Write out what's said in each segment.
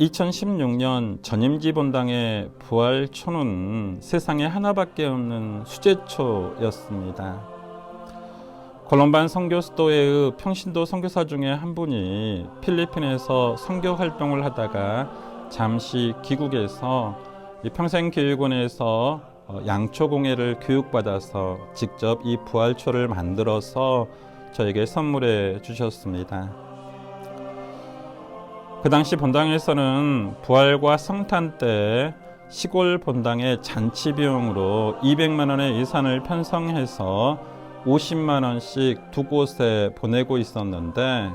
2016년 전임지 본당의 부활초는 세상에 하나밖에 없는 수제초였습니다. 콜롬반 선교 수도회의 평신도 선교사 중에 한 분이 필리핀에서 선교 활동을 하다가 잠시 귀국해서 이 평생교육원에서 어, 양초공예를 교육받아서 직접 이 부활초를 만들어서 저에게 선물해 주셨습니다. 그 당시 본당에서는 부활과 성탄 때 시골 본당의 잔치 비용으로 200만 원의 예산을 편성해서 50만 원씩 두 곳에 보내고 있었는데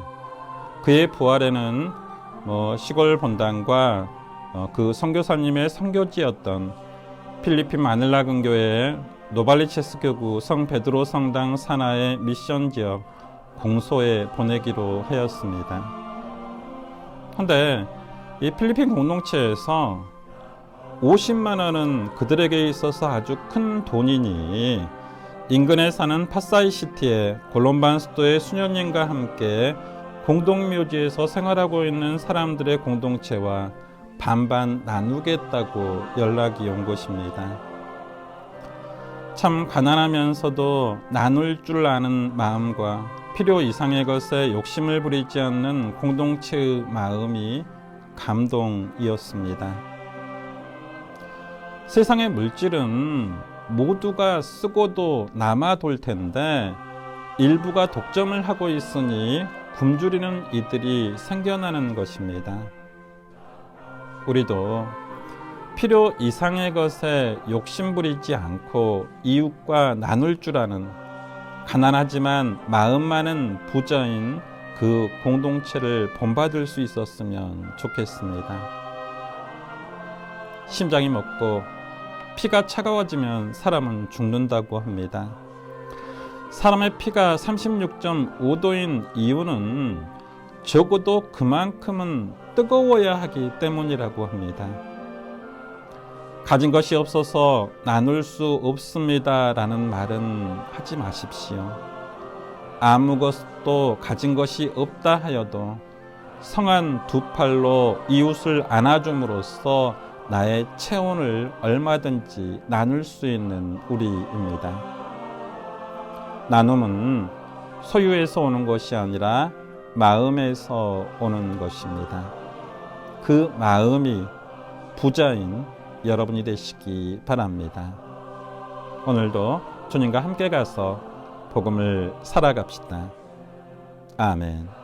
그의 부활에는 뭐 시골 본당과 어, 그 선교사님의 선교지였던 필리핀 마닐라 근교의 노발리체스 교구 성 베드로 성당 산하의 미션 지역 공소에 보내기로 하였습니다. 근데 이 필리핀 공동체에서 50만 원은 그들에게 있어서 아주 큰 돈이니 인근에 사는 파사이 시티의 골롬반 수도의 수녀님과 함께 공동묘지에서 생활하고 있는 사람들의 공동체와 반반 나누겠다고 연락이 온 것입니다. 참 가난하면서도 나눌 줄 아는 마음과 필요 이상의 것에 욕심을 부리지 않는 공동체의 마음이 감동이었습니다. 세상의 물질은 모두가 쓰고도 남아 돌 텐데 일부가 독점을 하고 있으니 굶주리는 이들이 생겨나는 것입니다. 우리도 필요 이상의 것에 욕심 부리지 않고 이웃과 나눌 줄 아는 가난하지만 마음 많은 부자인 그 공동체를 본받을 수 있었으면 좋겠습니다. 심장이 먹고 피가 차가워지면 사람은 죽는다고 합니다. 사람의 피가 36.5도인 이유는 적어도 그만큼은 뜨거워야 하기 때문이라고 합니다. 가진 것이 없어서 나눌 수 없습니다. 라는 말은 하지 마십시오. 아무것도 가진 것이 없다 하여도 성한 두 팔로 이웃을 안아줌으로써 나의 체온을 얼마든지 나눌 수 있는 우리입니다. 나눔은 소유에서 오는 것이 아니라 마음에서 오는 것입니다. 그 마음이 부자인 여러분이 되시기 바랍니다. 오늘도 주님과 함께 가서 복음을 살아갑시다. 아멘.